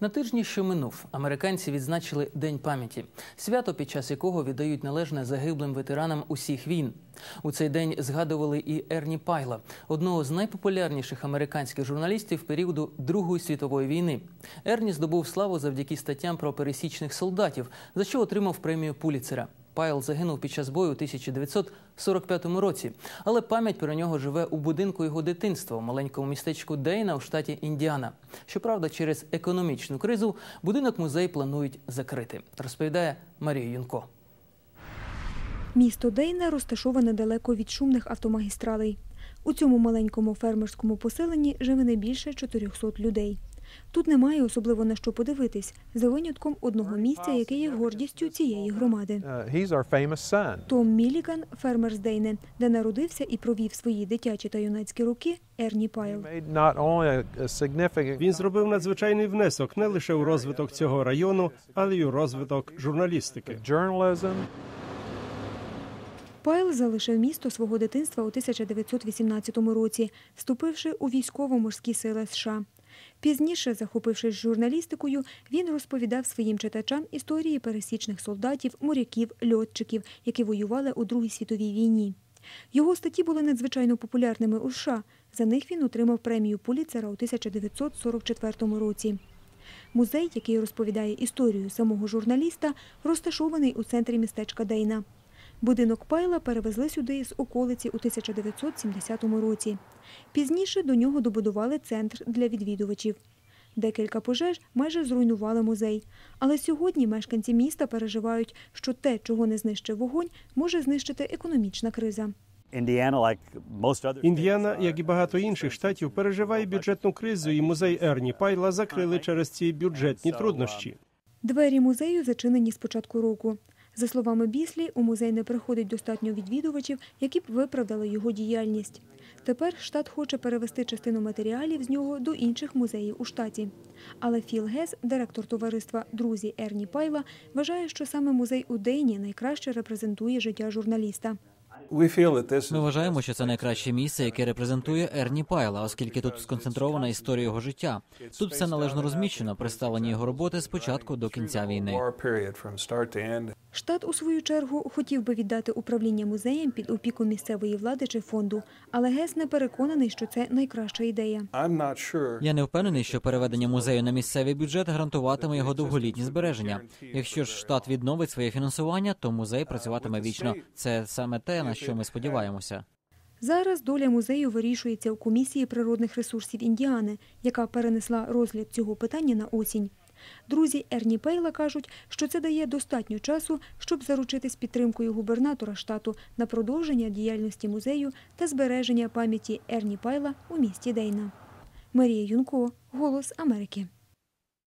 На тижні, що минув, американці відзначили День пам'яті, свято, під час якого віддають належне загиблим ветеранам усіх війн. У цей день згадували і Ерні Пайла, одного з найпопулярніших американських журналістів періоду Другої світової війни. Ерні здобув славу завдяки статтям про пересічних солдатів, за що отримав премію Пуліцера. Пайл загинув під час бою у 1945 році, але пам'ять про нього живе у будинку його дитинства у маленькому містечку Дейна у штаті Індіана. Щоправда, через економічну кризу будинок музей планують закрити, розповідає Марія Юнко. Місто Дейна розташоване далеко від шумних автомагістралей. У цьому маленькому фермерському поселенні живе не більше 400 людей. Тут немає особливо на що подивитись, за винятком одного місця, яке є гордістю цієї громади. Uh. Том Міліган, фермер з Дейне, де народився і провів свої дитячі та юнацькі роки Ерні Пайл. Він зробив надзвичайний внесок не лише у розвиток цього району, але й у розвиток журналістики. Пайл залишив місто свого дитинства у 1918 році, вступивши у військово-морські сили США. Пізніше, захопившись журналістикою, він розповідав своїм читачам історії пересічних солдатів, моряків, льотчиків, які воювали у Другій світовій війні. Його статті були надзвичайно популярними у США. За них він отримав премію Пуліцера у 1944 році. Музей, який розповідає історію самого журналіста, розташований у центрі містечка Дейна. Будинок Пайла перевезли сюди з околиці у 1970 році. Пізніше до нього добудували центр для відвідувачів. Декілька пожеж майже зруйнували музей. Але сьогодні мешканці міста переживають, що те, чого не знищив вогонь, може знищити економічна криза. Індіана, як і багато інших штатів, переживає бюджетну кризу, і музей Ерні Пайла закрили через ці бюджетні труднощі. Двері музею зачинені з початку року. За словами Біслі, у музей не приходить достатньо відвідувачів, які б виправдали його діяльність. Тепер штат хоче перевести частину матеріалів з нього до інших музеїв у штаті. Але Філ Гес, директор товариства Друзі Ерні Пайла, вважає, що саме музей у Дейні найкраще репрезентує життя журналіста. Ми вважаємо, що це найкраще місце, яке репрезентує Ерні Пайла, оскільки тут сконцентрована історія його життя. Тут все належно розміщено, представлені його роботи з початку до кінця війни. Штат, у свою чергу, хотів би віддати управління музеєм під опіку місцевої влади чи фонду, але Гес не переконаний, що це найкраща ідея. Я не впевнений, що переведення музею на місцевий бюджет гарантуватиме його довголітні збереження. Якщо ж штат відновить своє фінансування, то музей працюватиме вічно. Це саме те, на що ми сподіваємося. Зараз доля музею вирішується у комісії природних ресурсів Індіани, яка перенесла розгляд цього питання на осінь. Друзі Ерні Пейла кажуть, що це дає достатньо часу, щоб заручитись підтримкою губернатора штату на продовження діяльності музею та збереження пам'яті Ерні Пайла у місті Дейна. Марія Юнко, Голос Америки.